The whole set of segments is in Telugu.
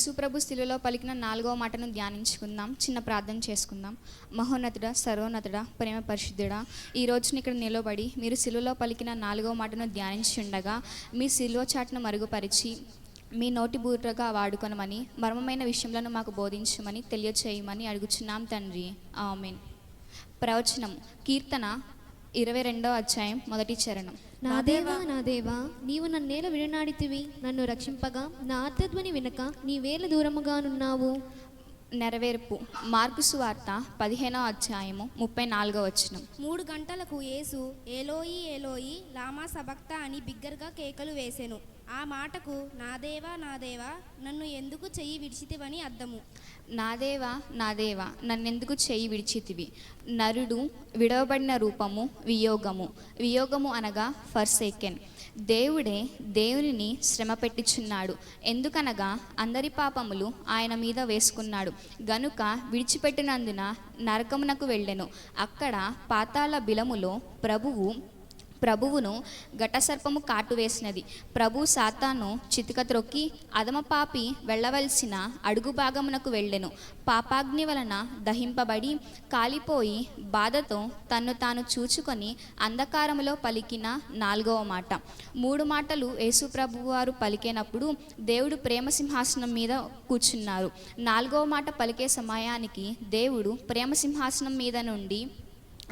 యేసుప్రభు స్థితిలో పలికిన నాలుగవ మాటను ధ్యానించుకుందాం. చిన్న ప్రార్థన చేసుకుందాం. మహోన్నతుడ సర్వోన్నతుడ ప్రేమ పరిశుద్ధుడా ఈ రోజున ఇక్కడ నిలబడి మీరు శిలువలో పలికిన నాలుగవ మాటను ధ్యానించి ఉండగా మీ శిలువ చాటును మరుగుపరిచి మీ నోటి బూరగా వాడుకొనమని మర్మమైన విషయములను మాకు బోధించమని తెలియచేయమని అడుగుచున్నాం తండ్రి. ఆమెన్. ప్రవచనం కీర్తన ఇరవై రెండవ అధ్యాయం మొదటి చరణం. నా దేవా నా దేవా నీవు నన్నేల విడనాడితివి నన్ను రక్షింపగా నా ఆర్తధ్వని వినక నీ వేల దూరముగానున్నావు. నెరవేర్పు. మార్కు సువార్త పదిహేనవ అధ్యాయము ముప్పై నాలుగవ వచనం. మూడు గంటలకు యేసు ఏలోయి ఏలోయి లామా సబక్త అని బిగ్గరగా కేకలు వేసెను. ఆ మాటకు నా దేవా నా దేవా నన్ను ఎందుకు చెయ్యి విడిచితివని అర్థము. నా దేవా నా దేవా నన్నెందుకు చెయ్యి విడిచితివి. నరుడు విడవబడిన రూపము వియోగము. వియోగము అనగా ఫర్ సెకండ్ దేవుడే దేవునిని శ్రమ పెట్టిచున్నాడు. ఎందుకనగా అందరి పాపములు ఆయన మీద వేసుకున్నాడు. గనుక విడిచిపెట్టినందున నరకమునకు వెళ్ళెను. అక్కడ పాతాళ బిలములో ప్రభువు ప్రభువును ఘటసర్పము కాటు వేసినది ప్రభు సాతాను చితిక త్రొక్కి అదమపాపి వెళ్ళవలసిన అడుగు భాగమునకు వెళ్ళెను. పాపాగ్ని వలన దహింపబడి కాలిపోయి బాధతో తన్ను తాను చూచుకొని అంధకారములో పలికిన నాలుగవ మాట. మూడు మాటలు యేసు ప్రభువు వారు పలికేనప్పుడు దేవుడు ప్రేమ సింహాసనం మీద కూర్చున్నారు. నాలుగవ మాట పలికే సమయానికి దేవుడు ప్రేమ సింహాసనం మీద నుండి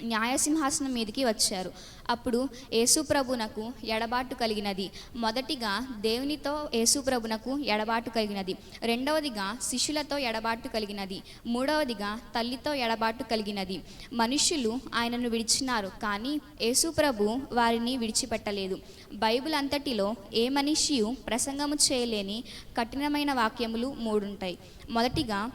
న్యాయసింహాసనం మీదకి వచ్చారు. అప్పుడు యేసుప్రభునకు ఎడబాటు కలిగినది. మొదటిగా దేవునితో యేసుప్రభునకు ఎడబాటు కలిగినది. రెండవదిగా శిష్యులతో ఎడబాటు కలిగినది. మూడవదిగా తల్లితో ఎడబాటు కలిగినది. మనుషులు ఆయనను విడిచినారు కానీ యేసుప్రభు వారిని విడిచిపెట్టలేదు. బైబిల్ అంతటిలో ఏ మనిషియు ప్రసంగము చేయలేని కఠినమైన వాక్యములు మూడుంటాయి. మొదటిగా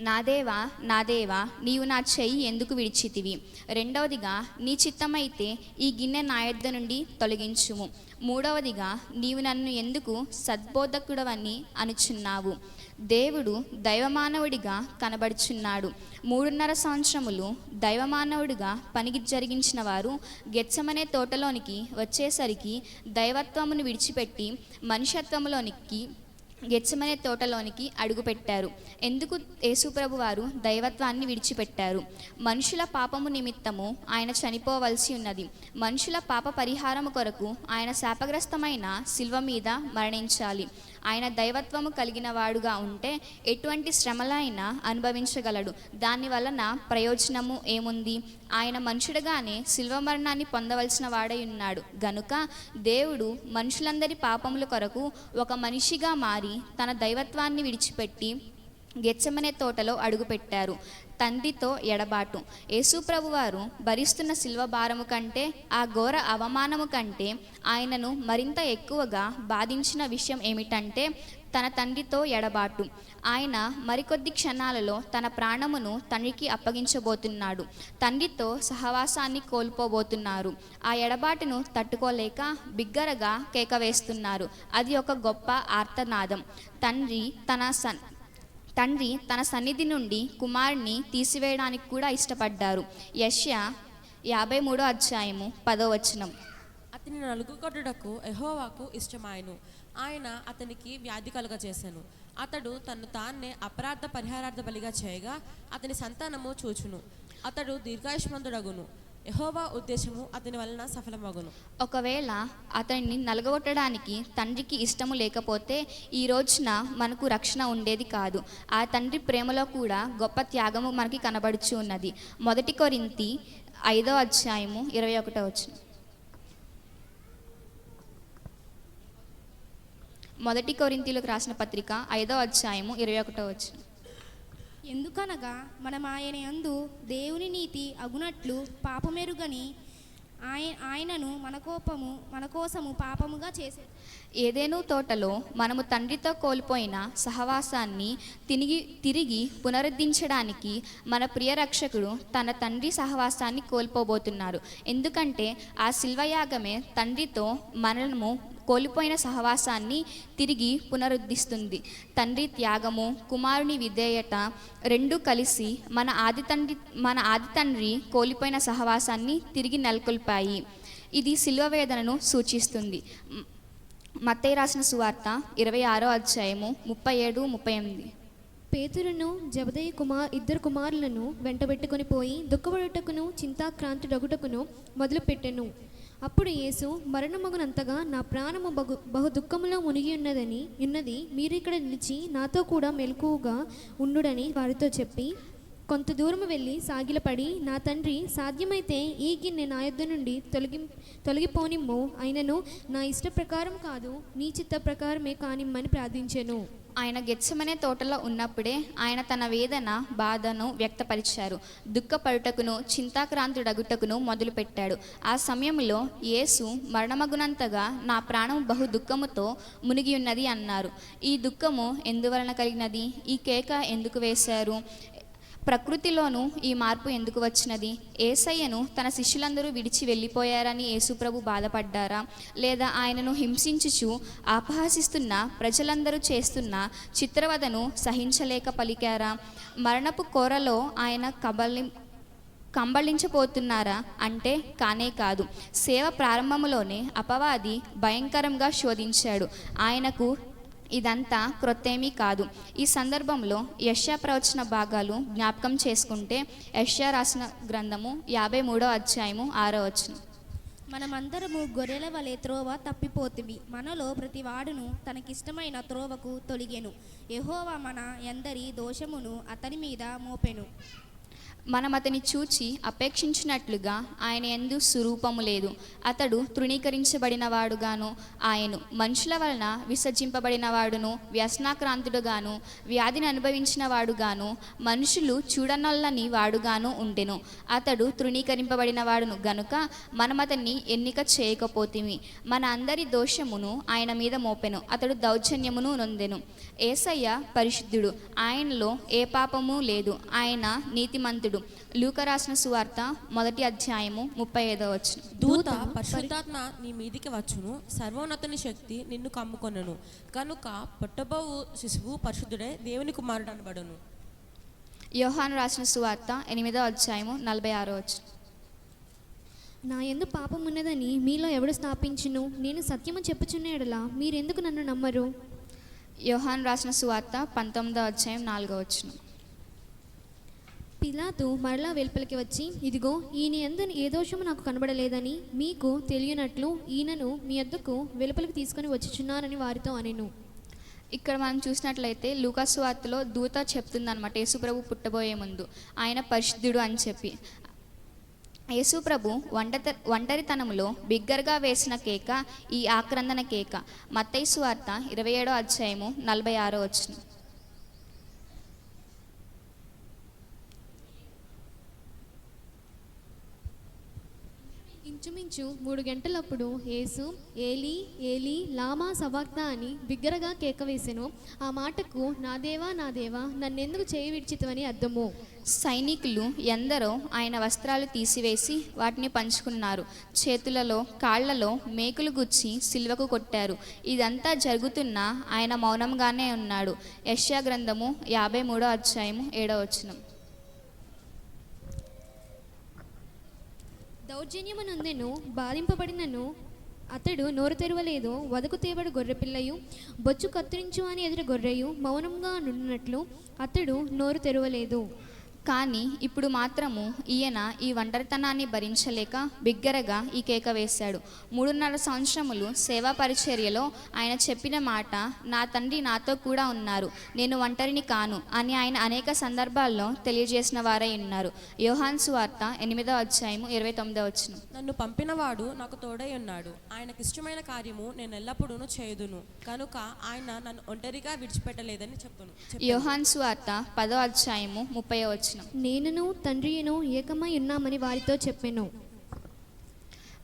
నా దేవా నా దేవా నీవు నా చెయ్యి ఎందుకు విడిచితివి? రెండవదిగా నీ చిత్తమైతే ఈ గిన్నె నా యొద్ద నుండి తొలగించుము. మూడవదిగా నీవు నన్ను ఎందుకు సద్బోధకుడవని అనుచున్నావు? దేవుడు దైవమానవుడిగా కనబడుచున్నాడు. మూడున్నర సంవత్సరములు దైవమానవుడిగా పనికి జరిగించిన వారు గెచ్చమనే తోటలోనికి వచ్చేసరికి దైవత్వమును విడిచిపెట్టి మనుషత్వములోనికి గెచ్చమనే తోటలోనికి అడుగుపెట్టారు. ఎందుకు యేసుప్రభు వారు దైవత్వాన్ని విడిచిపెట్టారు? మనుషుల పాపము నిమిత్తము ఆయన చనిపోవలసి ఉన్నది. మనుషుల పాప పరిహారము కొరకు ఆయన శాపగ్రస్తమైన శిల్వ మీద మరణించాలి. ఆయన దైవత్వము కలిగిన వాడుగా ఉంటే ఎటువంటి శ్రమలైనా అనుభవించగలడు. దాని వలన ప్రయోజనము ఏముంది? ఆయన మనుషుడుగానే శిల్వ మరణాన్ని పొందవలసిన వాడై ఉన్నాడు. గనుక దేవుడు మనుషులందరి పాపముల కొరకు ఒక మనిషిగా మారి తన దైవత్వాన్ని విడిచిపెట్టి గెచ్చమనే తోటలో అడుగుపెట్టారు. తండ్రితో ఎడబాటు. యేసుప్రభు వారు భరిస్తున్న శిల్వ భారము కంటే ఆ ఘోర అవమానము కంటే ఆయనను మరింత ఎక్కువగా బాధించిన విషయం ఏమిటంటే తన తండ్రితో ఎడబాటు. ఆయన మరికొద్ది క్షణాలలో తన ప్రాణమును తండ్రికి అప్పగించబోతున్నాడు. తండ్రితో సహవాసాన్ని కోల్పోబోతున్నారు. ఆ ఎడబాటును తట్టుకోలేక బిగ్గరగా కేక వేస్తున్నారు అది ఒక గొప్ప ఆర్తనాదం. తండ్రి తన సన్ తండ్రి తన సన్నిధి నుండి కుమారుణ్ణి తీసివేయడానికి కూడా ఇష్టపడ్డారు. యష్యా యాభై మూడో అధ్యాయము పదో వచనం. అతని నలుగుకొట్టుటకు ఎహోవాకు ఇష్టమాయను. ఆయన అతనికి వ్యాధి కలుగజేశాను అతడు తను తాన్నే అపరాధ పరిహారార్థ బలిగా చేయగా అతని సంతానము చూచును. అతడు దీర్ఘాయుష్మంతుడగును. యహోవా ఉద్దేశము అతని వలన సఫలమగును. ఒకవేళ అతన్ని నలగొట్టడానికి తండ్రికి ఇష్టము లేకపోతే ఈ రోజున మనకు రక్షణ ఉండేది కాదు. ఆ తండ్రి ప్రేమలో కూడా గొప్ప త్యాగము మనకి కనబడుచు ఉన్నది. మొదటి కొరింతి ఐదో అధ్యాయము ఇరవై ఒకటో వచ్చిన మొదటి కొరింతిలోకి రాసిన పత్రిక ఐదో అధ్యాయము ఇరవై ఒకటో వచ్చిన ఎందుకనగా మనం ఆయన యందు దేవుని నీతి అగునట్లు పాపమెరుగని ఆయ ఆయనను మన కోపము మన కోసము పాపముగా చేసే ఏదేనూ తోటలో మనము తండ్రితో కోల్పోయిన సహవాసాన్ని తిరిగి తిరిగి పునరుద్ధరించడానికి మన ప్రియ రక్షకుడు తన తండ్రి సహవాసాన్ని కోల్పోబోతున్నారు. ఎందుకంటే ఆ శిల్వయాగమే తండ్రితో మనము కోల్పోయిన సహవాసాన్ని తిరిగి పునరుద్ధరిస్తుంది తండ్రి త్యాగము కుమారుని విధేయత రెండు కలిసి మన ఆది తండ్రి మన ఆది తండ్రి కోల్పోయిన సహవాసాన్ని తిరిగి నెలకొల్పాయి. ఇది శిల్వ వేదనను సూచిస్తుంది. మత్తయ్య రాసిన సువార్త ఇరవై ఆరో అధ్యాయము ముప్పై ఏడు ముప్పై ఎనిమిది. పేతురును జబదయ్య కుమార్ ఇద్దరు కుమారులను వెంటబెట్టుకుని పోయి దుఃఖపడుటకును చింతాక్రాంతుడగుటకును మొదలుపెట్టెను. అప్పుడు యేసు మరణమగునంతగా నా ప్రాణము బహు బహు దుఃఖములో మునిగి ఉన్నదని ఉన్నది మీరు ఇక్కడ నిలిచి నాతో కూడా మెలకువగా ఉండుడని వారితో చెప్పి కొంత దూరము వెళ్ళి సాగిలపడి నా తండ్రి సాధ్యమైతే ఈ గిన్నె నా యొద్ద నుండి తొలగి తొలగిపోనిమ్ము. అయినను నా ఇష్ట ప్రకారం కాదు నీ చిత్త ప్రకారమే కానిమ్మని ప్రార్థించెను. ఆయన గెచ్చమనే తోటలో ఉన్నప్పుడే ఆయన తన వేదన బాధను వ్యక్తపరిచారు. దుఃఖపడుటకును చింతాక్రాంతుడగుటకును మొదలుపెట్టాడు. ఆ సమయంలో యేసు మరణమగునంతగా నా ప్రాణం బహు దుఃఖముతో మునిగి ఉన్నది అన్నారు. ఈ దుఃఖము ఎందువలన కలిగినది? ఈ కేక ఎందుకు వేశారు? ప్రకృతిలోనూ ఈ మార్పు ఎందుకు వచ్చినది? ఏసయ్యను తన శిష్యులందరూ విడిచి వెళ్ళిపోయారని యేసుప్రభు బాధపడ్డారా? లేదా ఆయనను హింసించుచు అపహసిస్తున్న ప్రజలందరూ చేస్తున్న చిత్రవదను సహించలేక పలికారా? మరణపు కోరలో ఆయన కబలి కంబళించబోతున్నారా? అంటే కానే కాదు. సేవ ప్రారంభములోనే అపవాది భయంకరంగా శోధించాడు. ఆయనకు ఇదంతా క్రొత్తేమీ కాదు. ఈ సందర్భంలో యష్యా ప్రవచన భాగాలు జ్ఞాపకం చేసుకుంటే యష్యా రాసిన గ్రంథము యాభై మూడో అధ్యాయము ఆరో వచనం. మనమందరము గొర్రెల వలె త్రోవ తప్పిపోతివి మనలో ప్రతి వాడును తనకిష్టమైన త్రోవకు తొలిగెను. యహోవా మన ఎందరి దోషమును అతని మీద మోపెను. మనం అతని చూచి అపేక్షించినట్లుగా ఆయన ఎందు స్వరూపము లేదు. అతడు తృణీకరించబడినవాడుగాను ఆయను మనుషుల వలన విసర్జింపబడినవాడును వ్యసనాక్రాంతుడుగాను వ్యాధిని అనుభవించిన వాడుగాను మనుషులు చూడనొల్లని వాడుగాను ఉండెను. అతడు తృణీకరింపబడినవాడును గనుక మనం అతన్ని ఎన్నిక చేయకపోతిమి. మన అందరి దోషమును ఆయన మీద మోపెను. అతడు దౌర్జన్యమును నొందెను. ఏసయ్య పరిశుద్ధుడు. ఆయనలో ఏ పాపము లేదు. ఆయన నీతిమంతుడు. లూక రాసిన సువార్త మొదటి అధ్యాయము ముప్పై ఐదో వచ్చిన దూత పరిశుద్ధాత్మ నీ మీదికి వచ్చును. సర్వోన్నతుని శక్తి నిన్ను కమ్ముకొనను. కనుక పుట్టబోవు శిశువు పరిశుద్ధుడే దేవుని కుమారుడు అనబడును. యోహాను రాసిన సువార్త ఎనిమిదో అధ్యాయము నలభై ఆరో వచ్చిన నా ఎందు పాపం ఉన్నదని మీలో ఎవడు స్థాపించును? నేను సత్యము చెప్పుచున్న ఎడల మీరెందుకు నన్ను నమ్మరు? యోహాను రాసిన సువార్త పంతొమ్మిదో అధ్యాయం నాలుగో వచ్చిన పిలాతు మరలా వెలుపలికి వచ్చి ఇదిగో ఈయన ఎందు ఏ దోషము నాకు కనబడలేదని మీకు తెలియనట్లు ఈయనను మీ వద్దకు వెలుపలికి తీసుకొని వచ్చుచున్నానని వారితో అనెను. ఇక్కడ మనం చూసినట్లయితే లూకాసు వార్తలో దూత చెప్తుందన్నమాట యేసుప్రభు పుట్టబోయే ముందు. ఆయన పరిశుద్ధుడు అని చెప్పి. యేసుప్రభు ఒంటత ఒంటరితనంలో బిగ్గరగా వేసిన కేక ఈ ఆక్రందన కేక. మత్తైసు వార్త ఇరవై ఏడో అధ్యాయము నలభై ఆరో వచ్చిన ఇంచుమించు మూడు గంటలప్పుడు యేసు ఏలి ఏలి లామా సవాక్త అని బిగ్గరగా కేక వేసెను. ఆ మాటకు నా దేవా నా దేవా నన్నెందుకు చేయి విడిచితవని అర్థము? సైనికులు ఎందరో ఆయన వస్త్రాలు తీసివేసి వాటిని పంచుకున్నారు. చేతులలో కాళ్ళలో మేకులు గుచ్చి సిల్వకు కొట్టారు. ఇదంతా జరుగుతున్నా ఆయన మౌనంగానే ఉన్నాడు. యష్యా గ్రంథము యాభై మూడో అధ్యాయము ఏడో వచనం. దౌర్జన్యమునందెను బాధింపబడినను అతడు నోరు తెరవలేదు వదకు తేబడు గొర్రెపిల్లయు బొచ్చు కత్తిరించు అని ఎదురు గొర్రెయు మౌనంగా నున్నట్లు అతడు నోరు తెరవలేదు. కానీ ఇప్పుడు మాత్రము ఈయన ఈ ఒంటరితనాన్ని భరించలేక బిగ్గరగా ఈ కేక వేశాడు. మూడున్నర సంవత్సరములు సేవా పరిచర్యలో ఆయన చెప్పిన మాట నా తండ్రి నాతో కూడా ఉన్నారు. నేను ఒంటరిని కాను అని ఆయన అనేక సందర్భాల్లో తెలియజేసిన వారై ఉన్నారు. యోహాన్ సువార్త ఎనిమిదో అధ్యాయము ఇరవై తొమ్మిదో వచ్చిన నన్ను పంపినవాడు నాకు తోడై ఉన్నాడు. ఆయనకి ఇష్టమైన కార్యము నేను ఎల్లప్పుడూ చేయుదును. కనుక ఆయన నన్ను ఒంటరిగా విడిచిపెట్టలేదని చెప్పును. యోహాన్ సువార్త పదో అధ్యాయము ముప్పై వచ్చిన నేనును తండ్రియును ఏకమై ఉన్నామని వారితో చెప్పెను.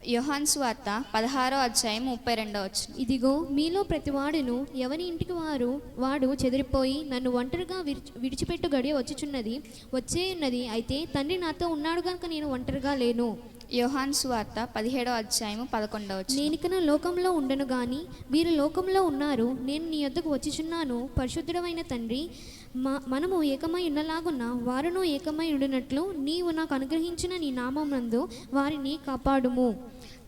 యోహాన్ సువార్త పదహారో అధ్యాయం ముప్పై రెండో వచ్చిన ఇదిగో మీలో ప్రతివాడును ఎవని ఇంటికి వారు వాడు చెదిరిపోయి నన్ను ఒంటరిగా విడిచి విడిచిపెట్టు గడియ వచ్చుచున్నది వచ్చే ఉన్నది అయితే తండ్రి నాతో ఉన్నాడు కనుక నేను ఒంటరిగా లేను. యోహాన్ సువార్త పదిహేడో అధ్యాయము పదకొండో వచ్చిన నేనికన లోకంలో ఉండను గాని మీరు లోకంలో ఉన్నారు నేను నీ యొద్దకు వచ్చుచున్నాను పరిశుద్ధుడమైన తండ్రి మా మనము ఏకమై ఉన్నలాగున్న వారును ఏకమై ఉండినట్లు నీవు నాకు అనుగ్రహించిన నీ నామమందు వారిని కాపాడుము.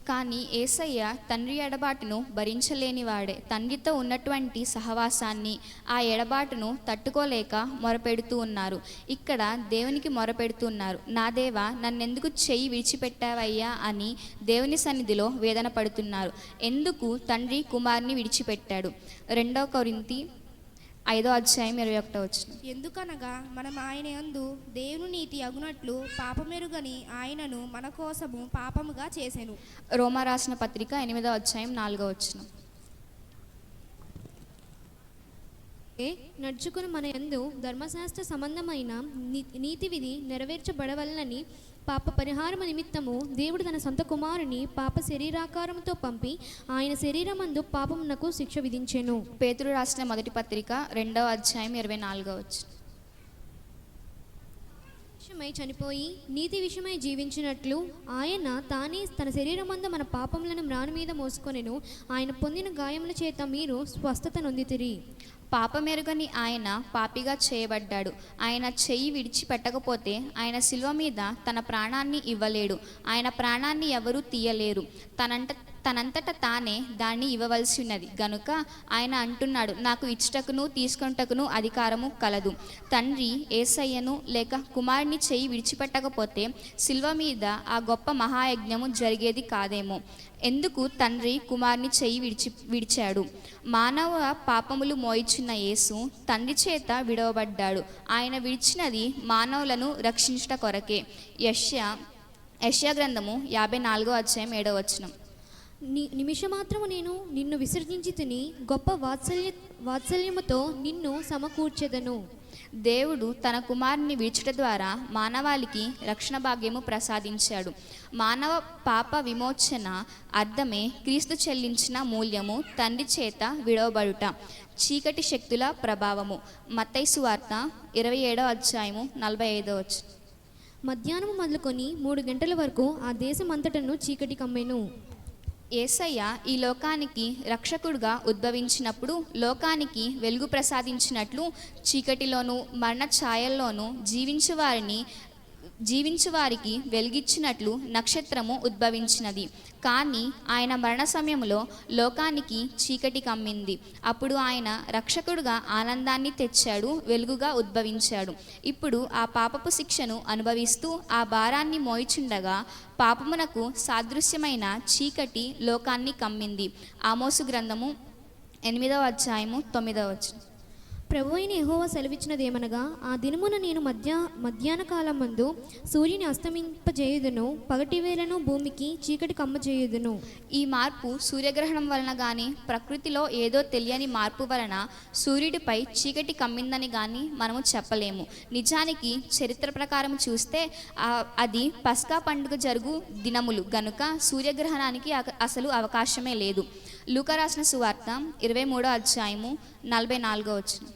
కానీ ఏసయ్య తండ్రి ఎడబాటును భరించలేనివాడే. తండ్రితో ఉన్నటువంటి సహవాసాన్ని ఆ ఎడబాటును తట్టుకోలేక మొరపెడుతూ ఉన్నారు. ఇక్కడ దేవునికి మొరపెడుతున్నారు నా దేవా నన్నెందుకు చెయ్యి విడిచిపెట్టావయ్యా అని దేవుని సన్నిధిలో వేదన పడుతున్నారు. ఎందుకు తండ్రి కుమార్ని విడిచిపెట్టాడు? రెండవ కొరింతి ఐదో అధ్యాయం ఇరవై ఒకటో వచ్చిన ఎందుకనగా మనం ఆయన యందు దేవుని నీతి అగునట్లు పాపమెరుగని ఆయనను మన కోసము పాపముగా చేసెను. రోమా రాసిన పత్రిక ఎనిమిదో అధ్యాయం నాలుగో వచ్చిన ఏ? నడుచుకుని మన యందు ధర్మశాస్త్ర సంబంధమైన నీతి విధి నెరవేర్చబడవలనని పాప పరిహారము నిమిత్తము దేవుడు తన సొంత కుమారుని పాప శరీరాకారంతో పంపి ఆయన శరీరమందు పాపమునకు శిక్ష విధించెను. పేతురు రాసిన మొదటి పత్రిక రెండవ అధ్యాయం ఇరవై నాలుగో వచ్చిన విషయమై చనిపోయి నీతి విషయమై జీవించినట్లు ఆయన తానే తన శరీరమందు మన పాపములను మ్రాను మీద మోసుకొనెను. ఆయన పొందిన గాయముల చేత మీరు స్వస్థత నొందితిరి. పాపమెరుగని ఆయన పాపిగా చేయబడ్డాడు. ఆయన చెయ్యి విడిచిపెట్టకపోతే ఆయన శిలువ మీద తన ప్రాణాన్ని ఇవ్వలేడు. ఆయన ప్రాణాన్ని ఎవరూ తీయలేరు. తనంట తనంతట తానే దాన్ని ఇవ్వవలసి ఉన్నది. గనుక ఆయన అంటున్నాడు నాకు ఇచ్చటకును తీసుకొంటకును అధికారము కలదు. తండ్రి ఏసయ్యను లేక కుమారుని చెయ్యి విడిచిపెట్టకపోతే శిల్వ మీద ఆ గొప్ప మహాయజ్ఞము జరిగేది కాదేమో. ఎందుకు తండ్రి కుమార్ని చెయ్యి విడిచి విడిచాడు? మానవ పాపములు మోయిచున్న యేసు తండ్రి చేత విడవబడ్డాడు. ఆయన విడిచినది మానవులను రక్షించుట కొరకే. యష్యా యష్యా గ్రంథము యాభై నాలుగో అధ్యాయం ఏడవ వచనం. ని నిమిషమాత్రము నేను నిన్ను విసర్జించి తిని గొప్ప వాత్సల్య వాత్సల్యముతో నిన్ను సమకూర్చెదను. దేవుడు తన కుమారుని విడిచుట ద్వారా మానవాళికి రక్షణ భాగ్యము ప్రసాదించాడు. మానవ పాప విమోచన అర్థమే క్రీస్తు చెల్లించిన మూల్యము తండ్రి చేత విడవబడుట చీకటి శక్తుల ప్రభావము. మత్తైసు వార్త ఇరవై ఏడో అధ్యాయము నలభై ఐదో వచ్చు మధ్యాహ్నం మొదలుకొని మూడు గంటల వరకు ఆ దేశం అంతటను చీకటి కమ్మెను. ఏసయ్య ఈ లోకానికి రక్షకుడుగా ఉద్భవించినప్పుడు లోకానికి వెలుగు ప్రసాదించినట్లు చీకటిలోనూ మరణ ఛాయల్లోనూ జీవించు వారిని జీవించు వారికి వెలిగిచ్చినట్లు నక్షత్రము ఉద్భవించినది. కానీ ఆయన మరణ సమయంలో లోకానికి చీకటి కమ్మింది. అప్పుడు ఆయన రక్షకుడుగా ఆనందాన్ని తెచ్చాడు వెలుగుగా ఉద్భవించాడు. ఇప్పుడు ఆ పాపపు శిక్షను అనుభవిస్తూ ఆ భారాన్ని మోయిచుండగా పాపమునకు సాదృశ్యమైన చీకటి లోకాన్ని కమ్మింది. ఆమోసు గ్రంథము ఎనిమిదవ అధ్యాయము తొమ్మిదవ వచనం. ప్రభు అయిన యహోవ సెలవిచ్చినది ఏమనగా ఆ దినమున నేను మధ్య మధ్యాహ్న కాలం మందు సూర్యుని అస్తమింపజేయుదును పగటి వేళను భూమికి చీకటి కమ్మజేయుదును. ఈ మార్పు సూర్యగ్రహణం వలన కానీ ప్రకృతిలో ఏదో తెలియని మార్పు వలన సూర్యుడిపై చీకటి కమ్మిందని కానీ మనము చెప్పలేము. నిజానికి చరిత్ర ప్రకారం చూస్తే అది పస్కా పండుగ జరుగు దినములు. గనుక సూర్యగ్రహణానికి అక- అసలు అవకాశమే లేదు. లూకా రాసిన సువార్త ఇరవై మూడో అధ్యాయము నలభై నాలుగో వచ్చిన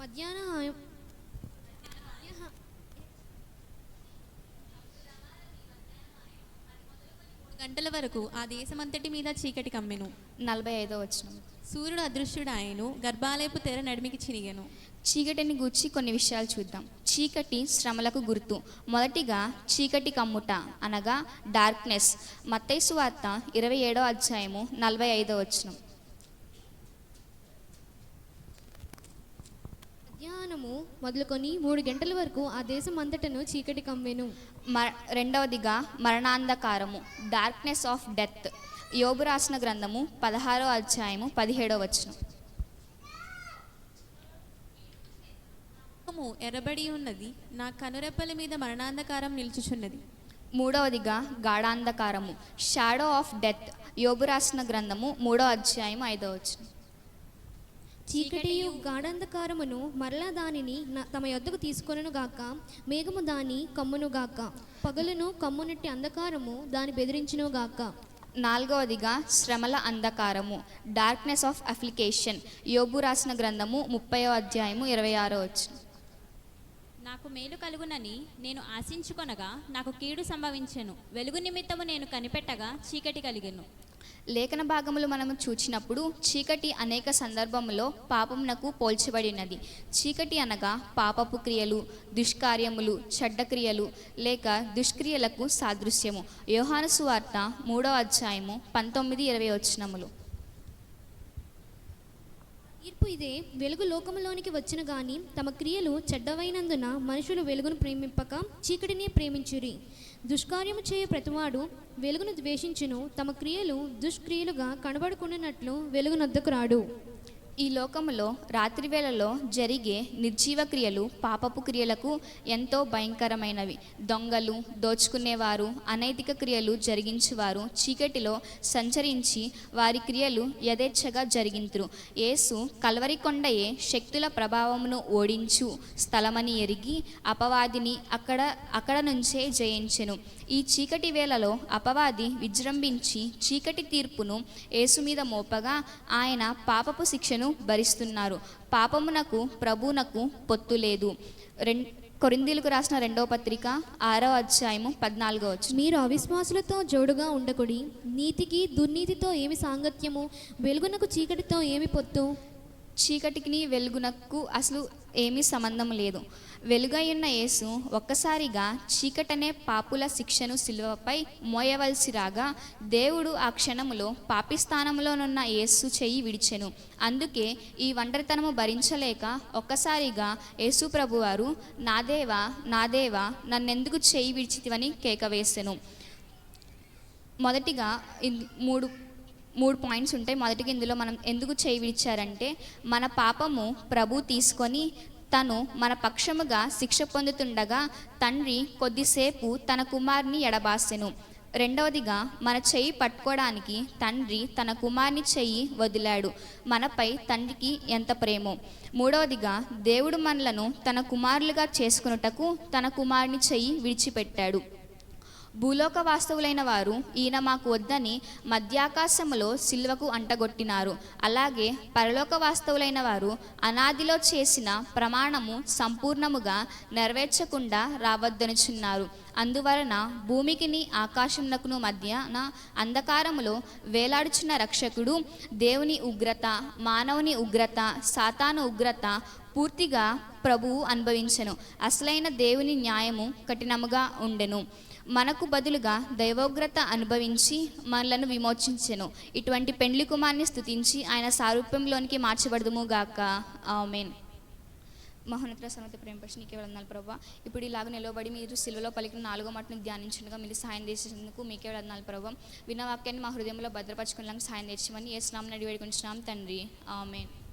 మధ్యాహ్న గంటల వరకు ఆ దేశమంతటి మీద చీకటి కమ్మెను. నలభై ఐదో వచ్చిన సూర్యుడు అదృశ్యుడాయను గర్భాలయపు తెర నడిమికి చినిగెను. చీకటిని గూర్చి కొన్ని విషయాలు చూద్దాం. చీకటి శ్రమలకు గుర్తు. మొదటిగా చీకటి కమ్ముట అనగా డార్క్నెస్. మత్తైసు వార్త ఇరవై ఏడో అధ్యాయము నలభై ఐదో వచనం. మధ్యాహ్నము మొదలుకొని మూడు గంటల వరకు ఆ దేశం అంతటను చీకటి కమ్మెను. మ రెండవదిగా మరణాంధకారము డార్క్నెస్ ఆఫ్ డెత్. యోబు రాసిన గ్రంథము పదహారో అధ్యాయము పదిహేడో వచనం. ముఖము ఎర్రబడి ఉన్నది నా కనురెప్పల మీద మరణాంధకారం నిల్చుచున్నది. మూడవదిగా గాఢాంధకారము షాడో ఆఫ్ డెత్ యోబు రాసిన గ్రంథము మూడో అధ్యాయం ఐదో వచనం. చీకటియు గాఢంధకారమును మరలా దానిని తమ యొద్దకు తీసుకొనును గాక మేఘము దాని కమ్మును గాక పగలును కమ్మునట్టి అంధకారము దాని బెదిరించును గాక. నాలుగవదిగా శ్రమల అంధకారము డార్క్నెస్ ఆఫ్ అప్లికేషన్ యోబు రాసిన గ్రంథము ముప్పయో అధ్యాయము ఇరవై ఆరో వచనం. నాకు మేలు కలుగునని నేను ఆశించుకొనగా నాకు కీడు సంభవించెను. వెలుగు నిమిత్తము నేను కనిపెట్టగా చీకటి కలిగెను. లేఖన భాగములు మనము చూచినప్పుడు చీకటి అనేక సందర్భములో పాపమునకు పోల్చబడినది. చీకటి అనగా పాపపు క్రియలు దుష్కార్యములు చెడ్డక్రియలు లేక దుష్క్రియలకు సాదృశ్యము. యోహాను సువార్త మూడవ అధ్యాయము పంతొమ్మిది ఇరవై వచ్చినములు తీర్పు ఇదే. వెలుగు లోకములోనికి వచ్చిన గాని తమ క్రియలు చెడ్డవైనందున మనుషులు వెలుగును ప్రేమింపక చీకటిని ప్రేమించురి. దుష్కార్యము చేయు ప్రతివాడు వెలుగును ద్వేషించును. తమ క్రియలు దుష్క్రియలుగా కనబడుకున్నట్లు వెలుగునొద్దకు రాడు. ఈ లోకములో రాత్రివేళలో జరిగే నిర్జీవ క్రియలు పాపపు క్రియలకు ఎంతో భయంకరమైనవి. దొంగలు దోచుకునేవారు అనైతిక క్రియలు జరిగించేవారు చీకటిలో సంచరించి వారి క్రియలు యథేచ్ఛగా జరిగింతురు. యేసు కల్వరికొండయే శక్తుల ప్రభావమును ఓడించు స్థలమని ఎరిగి అపవాదిని అక్కడ అక్కడ నుంచే జయించెను. ఈ చీకటి వేళలో అపవాది విజృంభించి చీకటి తీర్పును యేసు మీద మోపగా ఆయన పాపపు శిక్షను భరిస్తున్నారు. పాపమునకు ప్రభువునకు పొత్తు లేదు. రెం కొరిందీలకు రాసిన రెండవ పత్రిక ఆరో అధ్యాయము పద్నాలుగో వచ్చు మీరు అవిశ్వాసులతో జోడుగా ఉండకుడి నీతికి దుర్నీతితో ఏమి సాంగత్యము వెలుగునకు చీకటితో ఏమి పొత్తు? చీకటికి వెలుగునకు అసలు ఏమీ సంబంధం లేదు. వెలుగయ్యున్న యేసు ఒక్కసారిగా చీకటనే పాపుల శిక్షను సిలువపై మోయవలసి రాగా దేవుడు ఆ క్షణములో పాపిస్థానంలోనున్న యేసు చెయ్యి విడిచెను. అందుకే ఈ ఒంటరితనము భరించలేక ఒక్కసారిగా యేసు ప్రభువారు నా నాదేవా నన్నెందుకు చెయ్యి విడిచితివని కేకవేసెను. మొదటిగా మూడు మూడు పాయింట్స్ ఉంటాయి. మొదటిగా ఇందులో మనం ఎందుకు చేయి విడిచారంటే మన పాపము ప్రభు తీసుకొని తను మన పక్షముగా శిక్ష పొందుతుండగా తండ్రి కొద్దిసేపు తన కుమార్ని ఎడబాసెను. రెండవదిగా మన చెయ్యి పట్టుకోవడానికి తండ్రి తన కుమార్ని చెయ్యి వదిలాడు. మనపై తండ్రికి ఎంత ప్రేమో. మూడవదిగా దేవుడు మనలను తన కుమారులుగా చేసుకున్నటకు తన కుమారుని చెయ్యి విడిచిపెట్టాడు. భూలోక వాస్తవులైన వారు ఈయన మాకు వద్దని మధ్యాకాశములో సిల్వకు అంటగొట్టినారు. అలాగే పరలోక వాస్తవులైన వారు అనాదిలో చేసిన ప్రమాణము సంపూర్ణముగా నెరవేర్చకుండా రావద్దనుచున్నారు. అందువలన భూమికిని ఆకాశమునకును మధ్యన అంధకారములో వేలాడుచున్న రక్షకుడు దేవుని ఉగ్రత మానవుని ఉగ్రత సాతాను ఉగ్రత పూర్తిగా ప్రభువు అనుభవించెను. అసలైన దేవుని న్యాయము కఠినముగా ఉండెను. మనకు బదులుగా దైవోగ్రత అనుభవించి మనలను విమోచించెను. ఇటువంటి పెండ్లి కుమార్ని స్థుతించి ఆయన సారూప్యంలోనికి మార్చబడదుము గాక. ఆమెన్. మహోన్నత సమత ప్రేమ పక్షి నీకే వందనాలు ప్రభా. ఇప్పుడు ఇలాగ నిలబడి మీరు సిల్వలో పలికిన నాలుగో మాటను ధ్యానించగా మీరు సాయం చేసేందుకు మీకే వందనాలు ప్రభా. విన్న వాక్యాన్ని మా హృదయంలో భద్రపరచుకునేలాగా సాయం తెచ్చమని ఏ స్నామం వేడుకుంటున్నాం తండ్రి. ఆమెన్.